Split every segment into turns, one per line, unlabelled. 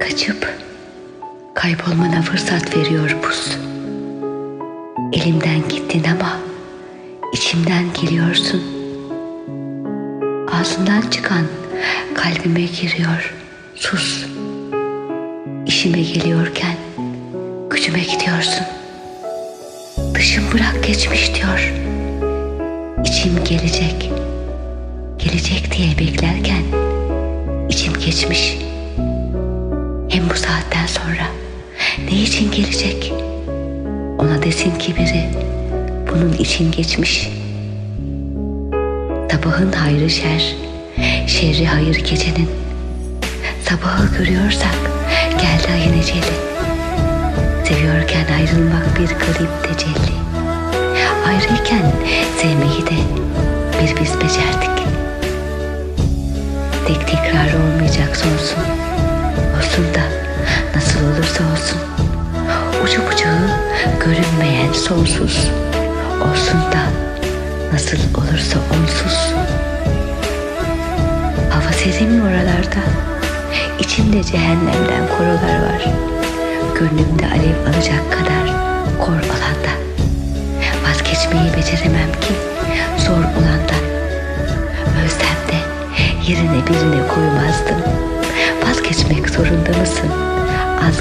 Kaçıp kaybolmana fırsat veriyor buz. Elimden gittin ama içimden geliyorsun. Ağzından çıkan kalbime giriyor. Sus. İşime geliyorken gücüme gidiyorsun. Dışım bırak geçmiş diyor. İçim gelecek. Gelecek diye beklerken içim geçmiş. Hem bu saatten sonra ne için gelecek? Ona desin ki biri bunun için geçmiş. Sabahın hayrı şer, şerri hayır gecenin. Sabahı görüyorsak geldi ayın eceli. Seviyorken ayrılmak bir garip tecelli. Ayrıyken sevmeyi de bir biz becerdik. Tek tekrar olmayacak sonsun. Olsun da nasıl olursa olsun. Ucu bucağı görünmeyen sonsuz. Olsun da nasıl olursa onsuz. Hava serin mi oralarda? İçimde cehennemden korular var. Gönlümde alev alacak kadar kor olanda.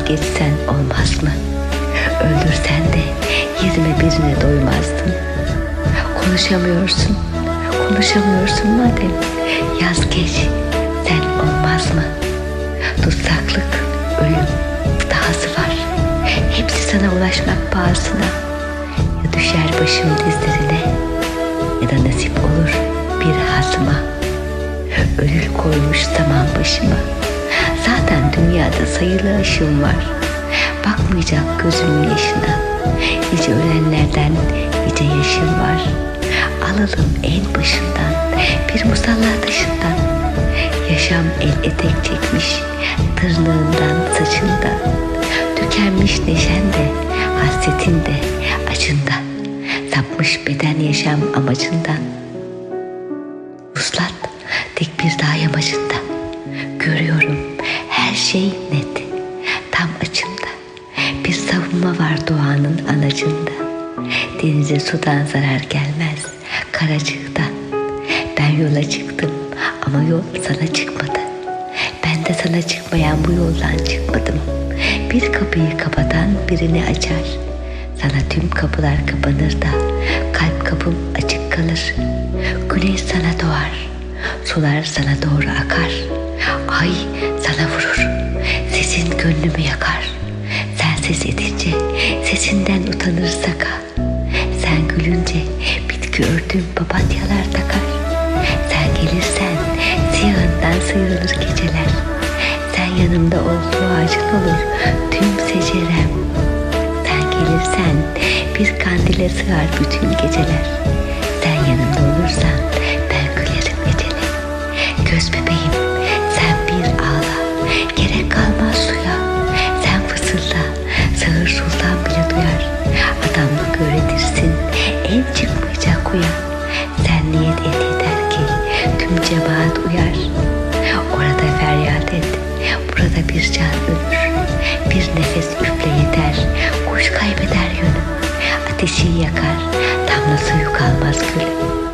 Geçsen olmaz mı? Öldürsen de yerine birine doymazdın. Konuşamıyorsun, konuşamıyorsun madem. Yaz geç, sen olmaz mı? Tutsaklık, ölüm, dahası var. Hepsi sana ulaşmak pahasına. Ya düşer başım dizlerine ya da nasip olur bir hasıma. Ölür koymuş zaman başıma. Zaten dünyada sayılı aşım var. Bakmayacak gözümün yaşına. Nice ölenlerden nice yaşım var. Alalım en başından bir musalla taşından. Yaşam el etek çekmiş tırnağından saçından. Tükenmiş neşen de hasretin de acından. Sapmış beden yaşam amacından. Uslat tek bir dağ yamacında. Görüyorum her şey net. Tam açımda. Bir savunma var doğanın anacında. Denize sudan zarar gelmez. Karacıktan. Ben yola çıktım ama yol sana çıkmadı. Ben de sana çıkmayan bu yoldan çıkmadım. Bir kapıyı kapatan birini açar. Sana tüm kapılar kapanır da kalp kapım açık kalır. Güneş sana doğar. Sular sana doğru akar. Ay sana vurur. Sesin gönlümü yakar. Sen ses edince sesinden utanır saka. Sen gülünce bitki örtüm papatyalar takar. Sen gelirsen siyahından sıyrılır geceler. Sen yanımda olduğu ağacın olur tüm secerem. Sen gelirsen bir kandile sığar bütün geceler. Sen yanımda olursan tüm cevaat uyar. Orada feryat et, burada bir can ölür. Bir nefes üfle yeter, kuş kaybeder yönü. Ateşi yakar, damlası yukalmaz gülüm.